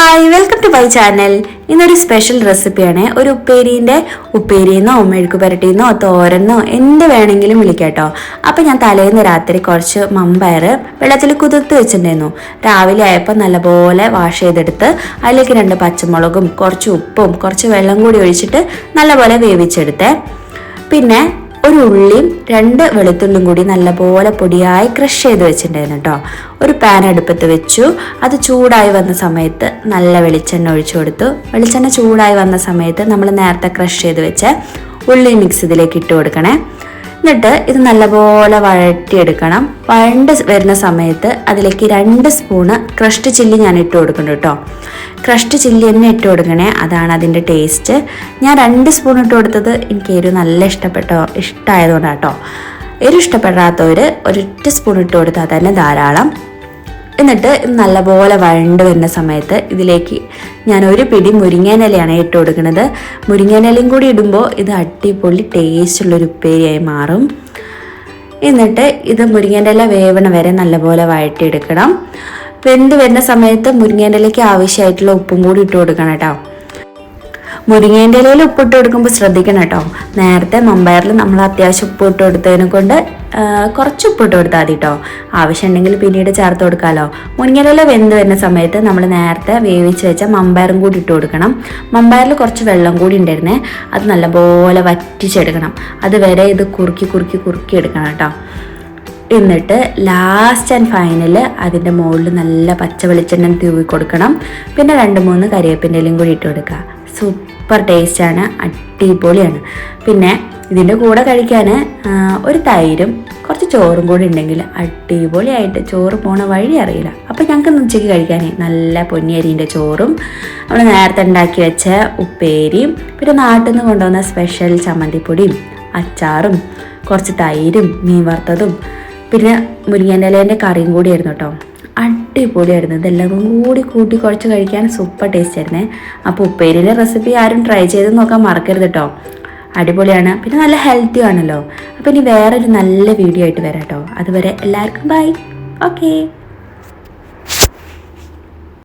Hi welcome to my channel ഇന്നൊരു special റെസിപ്പിയാണ് ഒരു ഉപ്പേരീന്റെ ഉപ്പേരിന്നോ മെഴുക്ക് പുരട്ടിന്നോ തോരന്നോ എന്ത് വേണമെങ്കിലും വിളിക്കാട്ടോ. അപ്പം ഞാൻ തലേന്ന് രാത്രി കുറച്ച് മമ്പയർ വെള്ളത്തിൽ കുതിർത്ത് വെച്ചിട്ടുണ്ടായിരുന്നു. രാവിലെ ആയപ്പോൾ നല്ലപോലെ വാഷ് ചെയ്തെടുത്ത് അതിലേക്ക് രണ്ട് പച്ചമുളകും കുറച്ച് ഉപ്പും കുറച്ച് വെള്ളം കൂടി ഒഴിച്ചിട്ട് നല്ലപോലെ വേവിച്ചെടുത്തേ. പിന്നെ ഒരു ഉള്ളിയും രണ്ട് വെളുത്തുള്ളിയും കൂടി നല്ലപോലെ പൊടിയായി ക്രഷ് ചെയ്ത് വെച്ചിട്ടുണ്ടായിരുന്നു കേട്ടോ. ഒരു പാൻ അടുപ്പത്ത് വെച്ചു. അത് ചൂടായി വന്ന സമയത്ത് നല്ല വെളിച്ചെണ്ണ ഒഴിച്ചു കൊടുത്തു. വെളിച്ചെണ്ണ ചൂടായി വന്ന സമയത്ത് നമ്മൾ നേരത്തെ ക്രഷ് ചെയ്ത് വെച്ച ഉള്ളി മിക്സ് ഇതിലേക്ക് ഇട്ട് കൊടുക്കണേ. എന്നിട്ട് ഇത് നല്ലപോലെ വഴറ്റിയെടുക്കണം. വഴണ്ട് വരുന്ന സമയത്ത് അതിലേക്ക് രണ്ട് സ്പൂണ് ക്രഷ്ഡ് ചില്ലി ഞാൻ ഇട്ട് കൊടുക്കുന്നുണ്ട് കേട്ടോ ക്രഷ്ഡ് ചില്ലി തന്നെ ഇട്ട് കൊടുക്കണേ അതാണ് അതിന്റെ ടേസ്റ്റ് ഞാൻ രണ്ട് സ്പൂൺ ഇട്ട് കൊടുത്തത് എനിക്ക് എരിവ് നല്ല ഇഷ്ടപ്പെട്ട ഇഷ്ടമായതുകൊണ്ടാണ് കേട്ടോ എരിവ് ഇഷ്ടപ്പെടാത്തവർ ഒരൊറ്റ സ്പൂൺ ഇട്ട് കൊടുത്താൽ തന്നെ ധാരാളം. എന്നിട്ട് നല്ലപോലെ വഴണ്ട് വരുന്ന സമയത്ത് ഇതിലേക്ക് ഞാൻ ഒരു പിടി മുരിങ്ങേനിലയാണ് ഇട്ട് കൊടുക്കുന്നത്. മുരിങ്ങേനിലയും കൂടി ഇടുമ്പോൾ ഇത് അടിപൊളി ടേസ്റ്റുള്ളൊരു ഉപ്പേരിയായി മാറും. എന്നിട്ട് ഇത് മുരിങ്ങേന്റെ ഇല വേവണ വരെ നല്ലപോലെ വഴറ്റിയെടുക്കണം. വെന്ത് വരുന്ന സമയത്ത് മുരിങ്ങേന്റെ ഇലയ്ക്ക് ആവശ്യമായിട്ടുള്ള ഉപ്പും കൂടി ഇട്ട് കൊടുക്കണം കേട്ടോ. മുരിങ്ങേന്റെ ഇലയിൽ ഉപ്പിട്ട് കൊടുക്കുമ്പോൾ ശ്രദ്ധിക്കണം കേട്ടോ. നേരത്തെ മമ്പയറിൽ നമ്മൾ അത്യാവശ്യം ഉപ്പ് ഇട്ട് കൊടുത്തതിനെ കൊണ്ട് കുറച്ച് ഉപ്പിട്ട് കൊടുത്താൽ മതി കേട്ടോ. ആവശ്യമുണ്ടെങ്കിൽ പിന്നീട് ചേർത്ത് കൊടുക്കാമല്ലോ മുരിങ്ങേന്റെ ഇല വെന്ത് വരുന്ന സമയത്ത് നമ്മൾ നേരത്തെ വേവിച്ച് വെച്ച മമ്പയറും കൂടി ഇട്ട് കൊടുക്കണം. മമ്പയറിൽ കുറച്ച് വെള്ളം കൂടി ഉണ്ടായിരുന്നേ അത് നല്ലപോലെ വറ്റിച്ചെടുക്കണം. അതുവരെ ഇത് കുറുക്കി കുറുക്കി കുറുക്കി എടുക്കണം കേട്ടോ. എന്നിട്ട് ലാസ്റ്റ് ആൻഡ് ഫൈനൽ അതിന്റെ മുകളിൽ നല്ല പച്ച വെളിച്ചെണ്ണ തൂവി കൊടുക്കണം. പിന്നെ രണ്ട് മൂന്ന് കരിവേപ്പിന്റെ ഇലയും കൂടി ഇട്ട് കൊടുക്കുക. സൂപ്പർ ടേസ്റ്റാണ് അടിപൊളിയാണ്. പിന്നെ ഇതിന്റെ കൂടെ കഴിക്കാൻ ഒരു തൈരും കുറച്ച് ചോറും കൂടി ഉണ്ടെങ്കിൽ അടിപൊളിയായിട്ട് ചോറ് പോണ വഴി അറിയില്ല. അപ്പോൾ ഞങ്ങൾക്ക് ഉച്ചയ്ക്ക് കഴിക്കാൻ നല്ല പൊന്നിയരിന്റെ ചോറും നമ്മൾ നേരത്തെ ഉണ്ടാക്കി വെച്ച ഉപ്പേരിയും പിന്നെ നാട്ടിൽ നിന്ന് കൊണ്ടുവന്ന സ്പെഷ്യൽ ചമ്മന്തിപ്പൊടിയും അച്ചാറും കുറച്ച് തൈരും മീൻ വറുത്തതും പിന്നെ മുരിങ്ങന്റെ ഇലേന്റെ കറിയും കൂടി ആയിരുന്നു കേട്ടോ. അടിപൊളിയായിരുന്നു. ഇതെല്ലാം കൂടി കൂട്ടി കുഴച്ച് കഴിക്കാൻ സൂപ്പർ ടേസ്റ്റ് ആയിരുന്നേ. അപ്പോൾ ഉപ്പേരിയിലെ റെസിപ്പി ആരും ട്രൈ ചെയ്ത് നോക്കാൻ മറക്കരുത് കേട്ടോ അടിപൊളിയാണ്. പിന്നെ നല്ല ഹെൽത്തി ആണല്ലോ. അപ്പോൾ ഇനി വേറൊരു നല്ല വീഡിയോ ആയിട്ട് വരാം കേട്ടോ അതുവരെ എല്ലാവർക്കും ബൈ ഓക്കേ